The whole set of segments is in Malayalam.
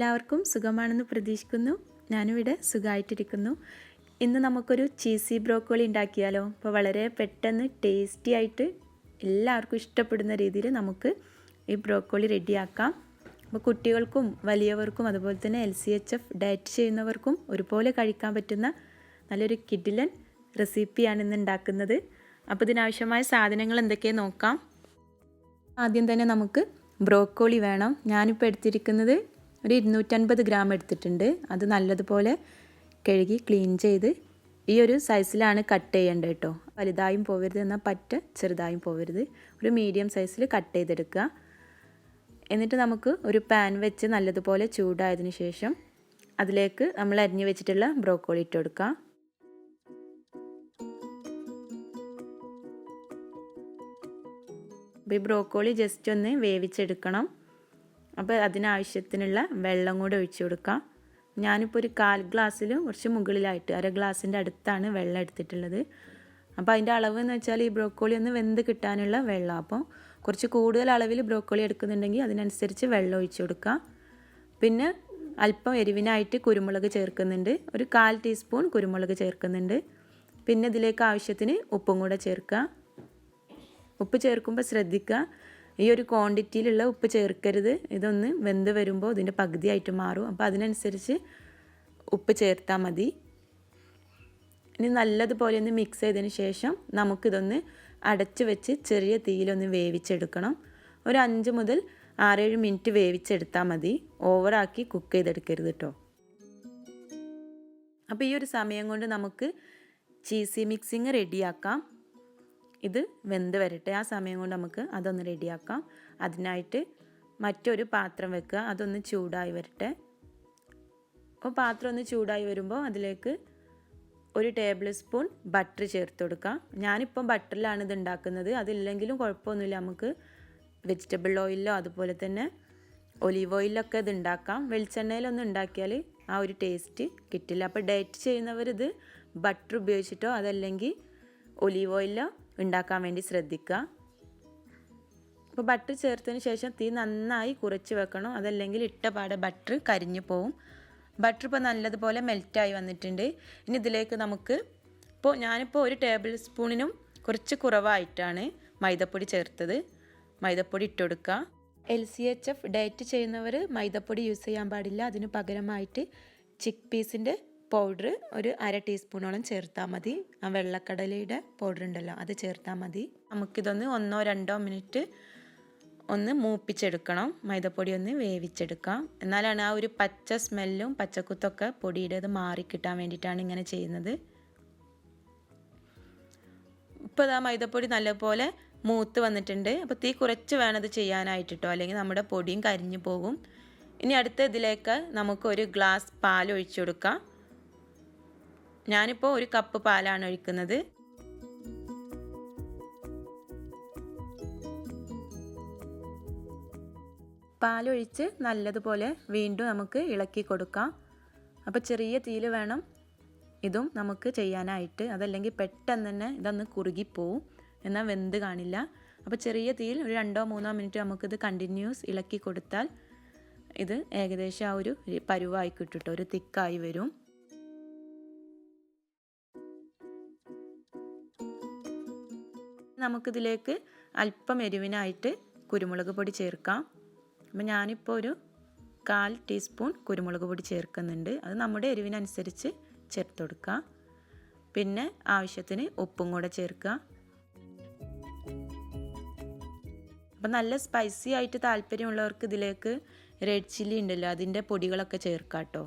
എല്ലാവർക്കും സുഖമാണെന്ന് പ്രതീക്ഷിക്കുന്നു. ഞാനിവിടെ സുഖമായിട്ടിരിക്കുന്നു. ഇന്ന് നമുക്കൊരു ചീസി ബ്രോക്കോളി ഉണ്ടാക്കിയാലോ? അപ്പോൾ വളരെ പെട്ടെന്ന് ടേസ്റ്റി ആയിട്ട് എല്ലാവർക്കും ഇഷ്ടപ്പെടുന്ന രീതിയിൽ നമുക്ക് ഈ ബ്രോക്കോളി റെഡിയാക്കാം. അപ്പോൾ കുട്ടികൾക്കും വലിയവർക്കും അതുപോലെ തന്നെ L C H F diet ചെയ്യുന്നവർക്കും ഒരുപോലെ കഴിക്കാൻ പറ്റുന്ന നല്ലൊരു കിഡിലൻ റെസിപ്പിയാണ് ഇന്ന് ഉണ്ടാക്കുന്നത്. അപ്പോൾ ഇതിനാവശ്യമായ സാധനങ്ങൾ എന്തൊക്കെയാണ് നോക്കാം. ആദ്യം തന്നെ നമുക്ക് ബ്രോക്കോളി വേണം. ഞാനിപ്പോൾ എടുത്തിരിക്കുന്നത് ഒരു ഇരുന്നൂറ്റൻപത് ഗ്രാം എടുത്തിട്ടുണ്ട്. അത് നല്ലതുപോലെ കഴുകി ക്ലീൻ ചെയ്ത് ഈ ഒരു സൈസിലാണ് കട്ട് ചെയ്യേണ്ടത് കേട്ടോ. വലുതായും പോവരുത് എന്നാൽ പറ്റ ചെറുതായും പോവരുത്. ഒരു മീഡിയം സൈസിൽ കട്ട് ചെയ്തെടുക്കുക. എന്നിട്ട് നമുക്ക് ഒരു പാൻ വെച്ച് നല്ലതുപോലെ ചൂടായതിന് ശേഷം അതിലേക്ക് നമ്മൾ അരിഞ്ഞു വെച്ചിട്ടുള്ള ബ്രോക്കോളി ഇട്ട് കൊടുക്കുക. അപ്പോൾ ഈ ബ്രോക്കോളി ജസ്റ്റ് ഒന്ന് വേവിച്ചെടുക്കണം. അപ്പോൾ അതിനാവശ്യത്തിനുള്ള വെള്ളം കൂടെ ഒഴിച്ചു കൊടുക്കാം. ഞാനിപ്പോൾ ഒരു കാൽ ഗ്ലാസ്സിൽ കുറച്ച് മുകളിലായിട്ട് അര ഗ്ലാസിന്റെ അടുത്താണ് വെള്ളം എടുത്തിട്ടുള്ളത്. അപ്പോൾ അതിന്റെ അളവ് എന്ന് വെച്ചാൽ ഈ ബ്രോക്കോളി ഒന്ന് വെന്ത് കിട്ടാനുള്ള വെള്ളം അപ്പോൾ കുറച്ച് കൂടുതൽ അളവിൽ ബ്രോക്കോളി എടുക്കുന്നുണ്ടെങ്കിൽ അതിനനുസരിച്ച് വെള്ളം ഒഴിച്ചു കൊടുക്കുക പിന്നെ അല്പം എരിവിനായിട്ട് കുരുമുളക് ചേർക്കുന്നുണ്ട്. ഒരു കാൽ ടീസ്പൂൺ കുരുമുളക് ചേർക്കുന്നുണ്ട്. പിന്നെ ഇതിലേക്ക് ആവശ്യത്തിന് ഉപ്പും കൂടെ ചേർക്കുക. ഉപ്പ് ചേർക്കുമ്പോൾ ശ്രദ്ധിക്കുക. ഈ ഒരു ക്വാണ്ടിറ്റിയിലുള്ള ഉപ്പ് ചേർക്കരുത്. ഇതൊന്ന് വെന്ത് വരുമ്പോൾ ഇതിന്റെ പകുതിയായിട്ട് മാറും. അപ്പോൾ അതിനനുസരിച്ച് ഉപ്പ് ചേർത്താൽ മതി. ഇനി നല്ലതുപോലെ ഒന്ന് മിക്സ് ചെയ്തതിന് ശേഷം നമുക്കിതൊന്ന് അടച്ചു വെച്ച് ചെറിയ തീയിലൊന്ന് വേവിച്ചെടുക്കണം. ഒരു അഞ്ച് മുതൽ ആറേഴ് മിനിറ്റ് വേവിച്ചെടുത്താൽ മതി. ഓവറാക്കി കുക്ക് ചെയ്തെടുക്കരുത് കേട്ടോ അപ്പോൾ ഈ ഒരു സമയം കൊണ്ട് നമുക്ക് ചീസി മിക്സിങ് റെഡിയാക്കാം ഇത് വെന്ത് വരട്ടെ. ആ സമയം കൊണ്ട് നമുക്ക് അതൊന്ന് റെഡിയാക്കാം. അതിനായിട്ട് മറ്റൊരു പാത്രം വെക്കുക. അതൊന്ന് ചൂടായി വരട്ടെ. അപ്പോൾ പാത്രം ഒന്ന് ചൂടായി വരുമ്പോൾ അതിലേക്ക് ഒരു ടേബിൾ സ്പൂൺ ബട്ടർ ചേർത്ത് കൊടുക്കാം. ഞാനിപ്പം ബട്ടറിലാണ് ഇത് ഉണ്ടാക്കുന്നത്. അതില്ലെങ്കിലും കുഴപ്പമൊന്നുമില്ല. നമുക്ക് വെജിറ്റബിൾ ഓയിലോ അതുപോലെ തന്നെ ഒലീവ് ഓയിലൊക്കെ ഇത് ഉണ്ടാക്കാം. വെളിച്ചെണ്ണയിലൊന്നും ഉണ്ടാക്കിയാൽ ആ ഒരു ടേസ്റ്റ് കിട്ടില്ല. അപ്പോൾ ഡയറ്റ് ചെയ്യുന്നവർ ഇത് ബട്ടർ ഉപയോഗിച്ചിട്ടോ അതല്ലെങ്കിൽ ഒലീവ് ഓയിലോ ഉണ്ടാക്കാൻ വേണ്ടി ശ്രദ്ധിക്കുക. അപ്പോൾ ബട്ടർ ചേർത്തതിന് ശേഷം തീ നന്നായി കുറച്ച് വെക്കണം. അതല്ലെങ്കിൽ ഇട്ടപാടെ ബട്ടർ കരിഞ്ഞു പോവും. ബട്ടർ ഇപ്പോൾ നല്ലതുപോലെ മെൽറ്റായി വന്നിട്ടുണ്ട്. ഇനി ഇതിലേക്ക് നമുക്ക് ഇപ്പോൾ ഞാനിപ്പോൾ ഒരു ടേബിൾ സ്പൂണിനും കുറച്ച് കുറവായിട്ടാണ് മൈദപ്പൊടി ചേർത്തത്. മൈദപ്പൊടി ഇട്ട് കൊടുക്കുക. L C H F diet ചെയ്യുന്നവർ മൈദപ്പൊടി യൂസ് ചെയ്യാൻ പാടില്ല. അതിന് പകരമായിട്ട് ചിക്ക് പീസിന്റെ പൗഡർ ഒരു അര ടീസ്പൂണോളം ചേർത്താൽ മതി. ആ വെള്ളക്കടലയുടെ പൗഡർ ഉണ്ടല്ലോ അത് ചേർത്താൽ മതി. നമുക്കിതൊന്ന് ഒന്നോ രണ്ടോ മിനിറ്റ് ഒന്ന് മൂപ്പിച്ചെടുക്കണം. മൈദപ്പൊടി ഒന്ന് വേവിച്ചെടുക്കാം. എന്നാലാണ് ആ ഒരു പച്ച സ്മെല്ലും പച്ചക്കുത്തൊക്കെ പൊടിയുടേത് മാറിക്കിട്ടാൻ വേണ്ടിയിട്ടാണ് ഇങ്ങനെ ചെയ്യുന്നത്. ഇപ്പോൾ ഇതാ മൈദപ്പൊടി നല്ലപോലെ മൂത്ത് വന്നിട്ടുണ്ട്. അപ്പോൾ തീ കുറച്ച് വേണം ഇത് ചെയ്യാനായിട്ട് കേട്ടോ അല്ലെങ്കിൽ നമ്മുടെ പൊടിയും കരിഞ്ഞു പോകും. ഇനി അടുത്ത ഇതിലേക്ക് നമുക്ക് ഒരു ഗ്ലാസ് പാൽ ഒഴിച്ചു കൊടുക്കാം. ഞാനിപ്പോൾ ഒരു കപ്പ് പാലാണ് ഒഴിക്കുന്നത്. പാലൊഴിച്ച് നല്ലതുപോലെ വീണ്ടും നമുക്ക് ഇളക്കി കൊടുക്കാം. അപ്പോൾ ചെറിയ തീയിൽ വേണം ഇതും നമുക്ക് ചെയ്യാനായിട്ട്. അതല്ലെങ്കിൽ പെട്ടെന്ന് തന്നെ ഇതൊന്ന് കുറുകിപ്പോവും എന്നാൽ വെന്ത് കാണില്ല. അപ്പോൾ ചെറിയ തീയിൽ ഒരു രണ്ടോ മൂന്നോ മിനിറ്റ് നമുക്കിത് കണ്ടിന്യൂസ് ഇളക്കി കൊടുത്താൽ ഇത് ഏകദേശം ആ ഒരു പരുവായി കിട്ടുട്ടോ ഒരു തിക്കായി വരും. നമുക്കിതിലേക്ക് അല്പം എരിവിനായിട്ട് കുരുമുളക് പൊടി ചേർക്കാം. അപ്പം ഞാനിപ്പോൾ ഒരു കാൽ ടീസ്പൂൺ കുരുമുളക് പൊടി ചേർക്കുന്നുണ്ട്. അത് നമ്മുടെ എരിവിനനുസരിച്ച് ചേർത്ത് കൊടുക്കുക. പിന്നെ ആവശ്യത്തിന് ഉപ്പും കൂടെ ചേർക്കുക. അപ്പം നല്ല സ്പൈസി ആയിട്ട് താല്പര്യമുള്ളവർക്ക് ഇതിലേക്ക് റെഡ് ചില്ലി ഉണ്ടല്ലോ അതിന്റെ പൊടികളൊക്കെ ചേർക്കാം കേട്ടോ.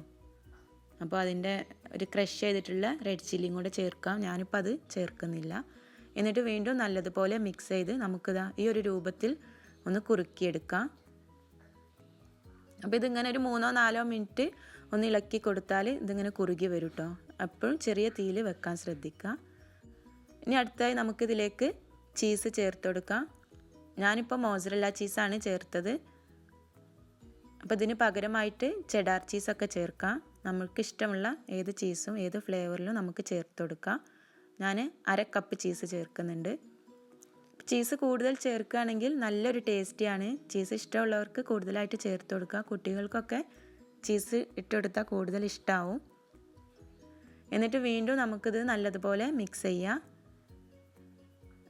അപ്പോൾ അതിന്റെ ഒരു ക്രഷ് ചെയ്തിട്ടുള്ള റെഡ് ചില്ലിയും കൂടെ ചേർക്കാം. ഞാനിപ്പോൾ അത് ചേർക്കുന്നില്ല. എന്നിട്ട് വീണ്ടും നല്ലതുപോലെ മിക്സ് ചെയ്ത് നമുക്കിതാ ഈ ഒരു രൂപത്തിൽ ഒന്ന് കുറുക്കിയെടുക്കാം. അപ്പോൾ ഇതിങ്ങനെ ഒരു മൂന്നോ നാലോ മിനിറ്റ് ഒന്ന് ഇളക്കി കൊടുത്താൽ ഇതിങ്ങനെ കുറുകി വരും കേട്ടോ അപ്പോഴും ചെറിയ തീയിൽ വെക്കാൻ ശ്രദ്ധിക്കുക. ഇനി അടുത്തായി നമുക്കിതിലേക്ക് ചീസ് ചേർത്ത് കൊടുക്കാം. ഞാനിപ്പോൾ മോസറല്ല ചീസാണ് ചേർത്തത്. അപ്പോൾ ഇതിന് പകരമായിട്ട് ചെഡാർ ചീസൊക്കെ ചേർക്കാം. നമ്മൾക്ക് ഇഷ്ടമുള്ള ഏത് ചീസും ഏത് ഫ്ലേവറിലും നമുക്ക് ചേർത്ത് കൊടുക്കാം. ഞാൻ അര കപ്പ് ചീസ് ചേർക്കുന്നുണ്ട്. ചീസ് കൂടുതൽ ചേർക്കുകയാണെങ്കിൽ നല്ലൊരു ടേസ്റ്റിയാണ് ചീസ് ഇഷ്ടമുള്ളവർക്ക് കൂടുതലായിട്ട് ചേർത്ത് കൊടുക്കുക. കുട്ടികൾക്കൊക്കെ ചീസ് ഇട്ടെടുത്താൽ കൂടുതൽ ഇഷ്ടമാവും എന്നിട്ട് വീണ്ടും നമുക്കിത് നല്ലതുപോലെ മിക്സ് ചെയ്യാം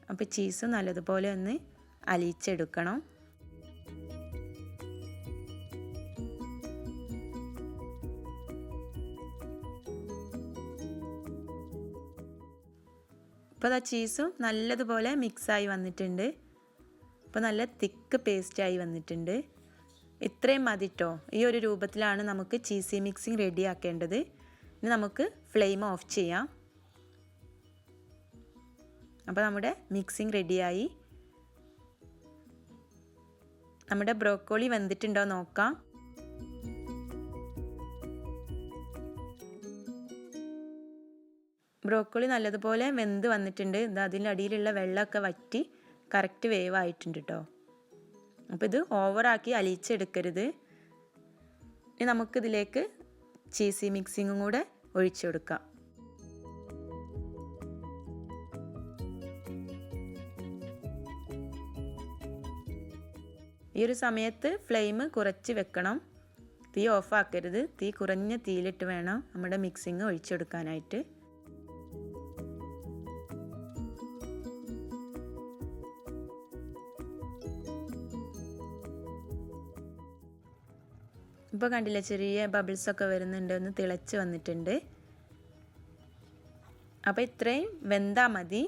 അപ്പോൾ ചീസ് നല്ലതുപോലെ ഒന്ന് അലിയിച്ചെടുക്കണം. ഇപ്പോൾ ആ ചീസും നല്ലതുപോലെ മിക്സായി വന്നിട്ടുണ്ട്. ഇപ്പോൾ നല്ല തിക്ക് പേസ്റ്റായി വന്നിട്ടുണ്ട്. ഇത്രയും മതി കേട്ടോ ഈ ഒരു രൂപത്തിലാണ് നമുക്ക് ചീസി മിക്സിങ് റെഡിയാക്കേണ്ടത് ഇനി നമുക്ക് ഫ്ലെയിം ഓഫ് ചെയ്യാം. അപ്പോൾ നമ്മുടെ മിക്സിങ് റെഡിയായി നമ്മുടെ ബ്രോക്കോളി വെന്തിട്ടുണ്ടോ നോക്കാം. ബ്രോക്കോളി നല്ലതുപോലെ വെന്ത് വന്നിട്ടുണ്ട്. ഇത് അതിന്റെ അടിയിലുള്ള വെള്ളമൊക്കെ വറ്റി കറക്റ്റ് വേവ് ആയിട്ടുണ്ട് കേട്ടോ അപ്പോൾ ഇത് ഓവറാക്കി അലിയിച്ചെടുക്കരുത്. ഇനി നമുക്കിതിലേക്ക് ചീസി മിക്സിങ്ങും കൂടെ ഒഴിച്ചു കൊടുക്കാം. ഈ ഒരു സമയത്ത് ഫ്ലെയിം കുറച്ച് വെക്കണം. തീ ഓഫാക്കരുത് തീ കുറഞ്ഞ തീയിലിട്ട് വേണം നമ്മുടെ മിക്സിങ് ഒഴിച്ചെടുക്കാനായിട്ട് ഇപ്പോൾ കണ്ടില്ല ചെറിയ ബബിൾസൊക്കെ വരുന്നുണ്ട് ഒന്ന് തിളച്ച് വന്നിട്ടുണ്ട്. അപ്പോൾ ഇത്രയും വെന്താൽ മതി.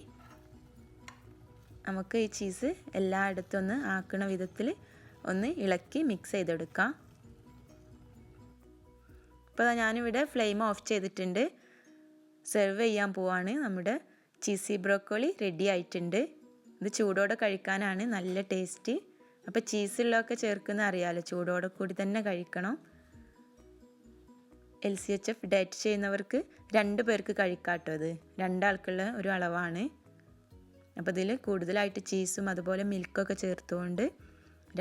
നമുക്ക് ഈ ചീസ് എല്ലായിടത്തും ഒന്ന് ആക്കണ വിധത്തിൽ ഒന്ന് ഇളക്കി മിക്സ് ചെയ്തെടുക്കാം. ഇപ്പോൾ ഞാനിവിടെ ഫ്ലെയിം ഓഫ് ചെയ്തിട്ടുണ്ട്. സെർവ് ചെയ്യാൻ പോവാണ്. നമ്മുടെ ചീസി ബ്രോക്കോളി റെഡി ആയിട്ടുണ്ട്. ഇത് ചൂടോടെ കഴിക്കാനാണ് നല്ല ടേസ്റ്റ് അപ്പോൾ ചീസുള്ളതൊക്കെ ചേർക്കുന്ന അറിയാമല്ലോ ചൂടോടെ കൂടി തന്നെ കഴിക്കണം. L C H F diet ചെയ്യുന്നവർക്ക് രണ്ട് പേർക്ക് കഴിക്കാട്ടോ അത് രണ്ടാൾക്കുള്ള ഒരു അളവാണ്. അപ്പോൾ ഇതിൽ കൂടുതലായിട്ട് ചീസും അതുപോലെ മിൽക്കൊക്കെ ചേർത്തുകൊണ്ട്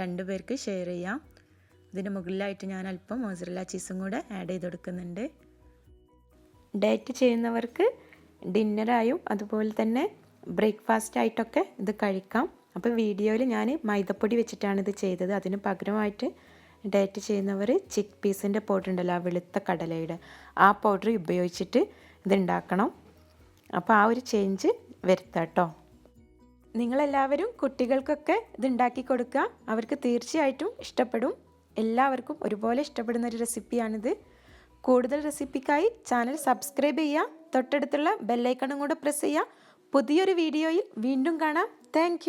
രണ്ട് പേർക്ക് ഷെയർ ചെയ്യാം. ഇതിന് മുകളിലായിട്ട് ഞാൻ അല്പം മോസറല്ല ചീസും കൂടെ ആഡ് ചെയ്ത് കൊടുക്കുന്നുണ്ട്. ഡയറ്റ് ചെയ്യുന്നവർക്ക് ഡിന്നറായും അതുപോലെ തന്നെ ബ്രേക്ക്ഫാസ്റ്റ് ആയിട്ടൊക്കെ ഇത് കഴിക്കാം. അപ്പോൾ വീഡിയോയിൽ ഞാൻ മൈദപ്പൊടി വെച്ചിട്ടാണ് ഇത് ചെയ്തത്. അതിന് പകരമായിട്ട് ഡയറ്റ് ചെയ്യുന്നവർ ചിക്ക് പീസിന്റെ പൗഡർ ഉണ്ടല്ലോ ആ വെളുത്ത കടലയുടെ ആ പൗഡർ ഉപയോഗിച്ചിട്ട് ഇതുണ്ടാക്കണം അപ്പോൾ ആ ഒരു ചേഞ്ച് വരുത്താം കേട്ടോ. നിങ്ങളെല്ലാവരും കുട്ടികൾക്കൊക്കെ ഇതുണ്ടാക്കി കൊടുക്കുക. അവർക്ക് തീർച്ചയായിട്ടും ഇഷ്ടപ്പെടും. എല്ലാവർക്കും ഒരുപോലെ ഇഷ്ടപ്പെടുന്ന ഒരു റെസിപ്പിയാണിത്. കൂടുതൽ റെസിപ്പിക്കായി ചാനൽ സബ്സ്ക്രൈബ് ചെയ്യുക. തൊട്ടടുത്തുള്ള ബെല്ലൈക്കണും കൂടെ പ്രസ് ചെയ്യുക. പുതിയൊരു വീഡിയോയിൽ വീണ്ടും കാണാം. താങ്ക്